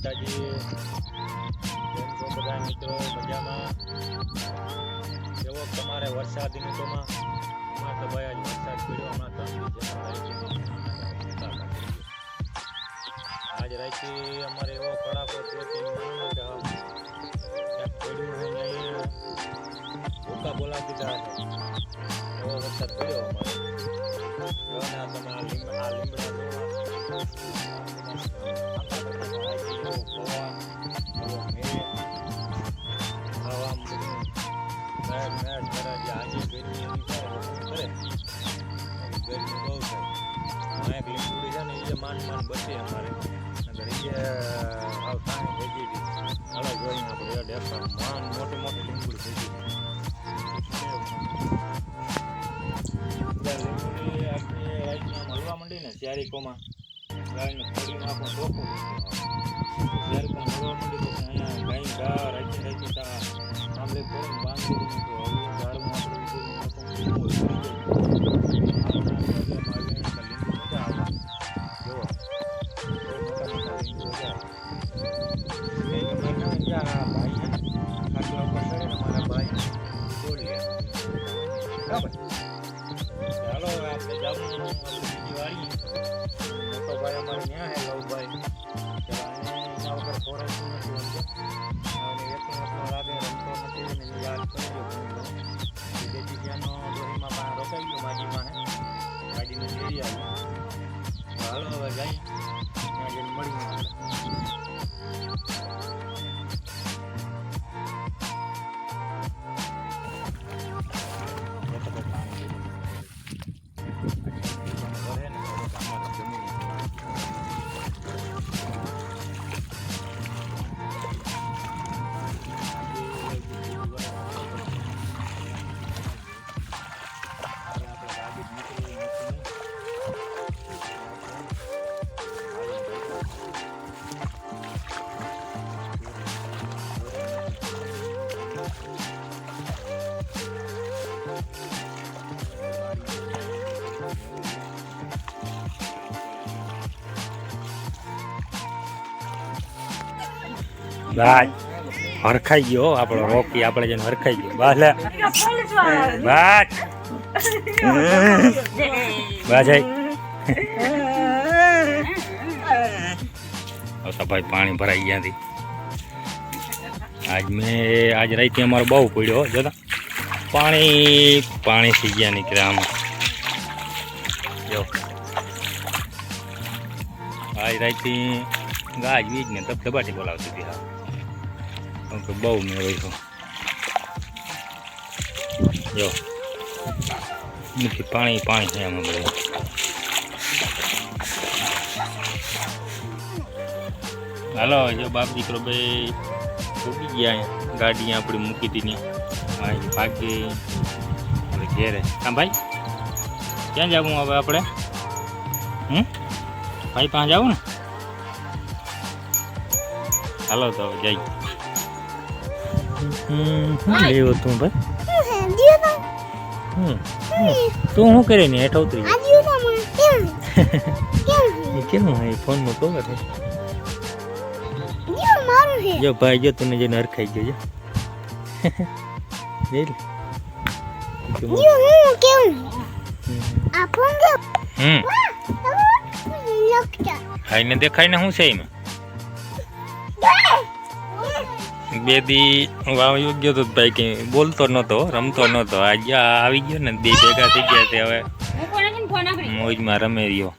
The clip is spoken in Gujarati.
માતાજી. કેમ છો બધા મિત્રો? મજામાં? કેવો તમારે વરસાદી ઋતુમાં? હમણાં તો ભાઈ આજ વરસાદ પડ્યો હમણાં આજ રાતથી અમારે એવો કડાકો થયો કે પડ્યું હોય ને ભૂકા બોલાવી દીધા એવો વરસાદ પડ્યો અમારે. જો ને આ તમે આ લીંબ આ લીમડા જોવા એવો મેઘ, હવા બધું મેઘ મેઘ કરે જે આજે ગરમી એની કરે કરે એની ગરમી બહુ એક લીંબુડી ને એ માંડ માંડ બચે અમારે નકર એ હાવ તાણી થઈ હતી હાલો જોઈએ આપણે એ ચારીકોમાં ગાયને થોડીમાં પણ ચોખ્ખું જ્યારે પણ મળવા માંડી તો અહીંયા ગાય ગા રાખી રાખી તા. આંબલે કરીને બાંધી દીધું મોટો ભાઈ અમારે ન્યા હે લવભાઈ એના વગર ખોરાકતું નથી અને એકલો લાગે રમતો નથી એને યાદ કરી લો ઘણું ઘણું. વિદેશી જ્યાંનો ડોહીમાં પાસે રોકાઈ ગયો માજીમાં હે. ગાડીને લેરી આવી હાલો હવે જઈ ત્યાં જઈને મળીએ બાજ હરખાઈ ગયો આપણો રોકી, આપણે જેને હરખાઈ ગયો. બાલે બાટ બાજાઈ તો ભાઈ પાણી ભરાઈ ગયા હતી આજ મેં, આજ રાતે અમારો બહુ પડ્યો જોતા. પાણી પાણી થઈ ગયા નીકળ્યા આમાં જો. આજ રાતથી ગાજ વીજ ને ધબધબાટી બોલાવતી હતી હા. કેમ કે બહુ મેં હોય જો નથી પાણી પાણી છે આમાં બધું હાલો જો બાપ દીકરો બે ઉગી ગયા અહીંયા. ગાડી આપણી મૂકી હતી ત્યાં હા ભાગી આપણે ઘેરે હા ભાઈ ક્યાં જવું હવે આપણે હમ ભાઈ પાસે જવું ને હાલો તો જઈ શું લેવો તું ભાઈ? હમ તું શું કરે ને હેઠ ઉતરી કેમ? હે ફોનમાં કહો કે જો ભાઈ જો તને જઈને હરખાઈ ગયો ખાઈને દેખાય ને શું છે એમાં? બે દી વાવ્યો ગયો તો ભાઈ કે બોલતો નતો રમતો નતો આજે આવી ગયો ને બે ભેગા થઈ ગયા તે હવે મોજમાં રમે રહ્યો.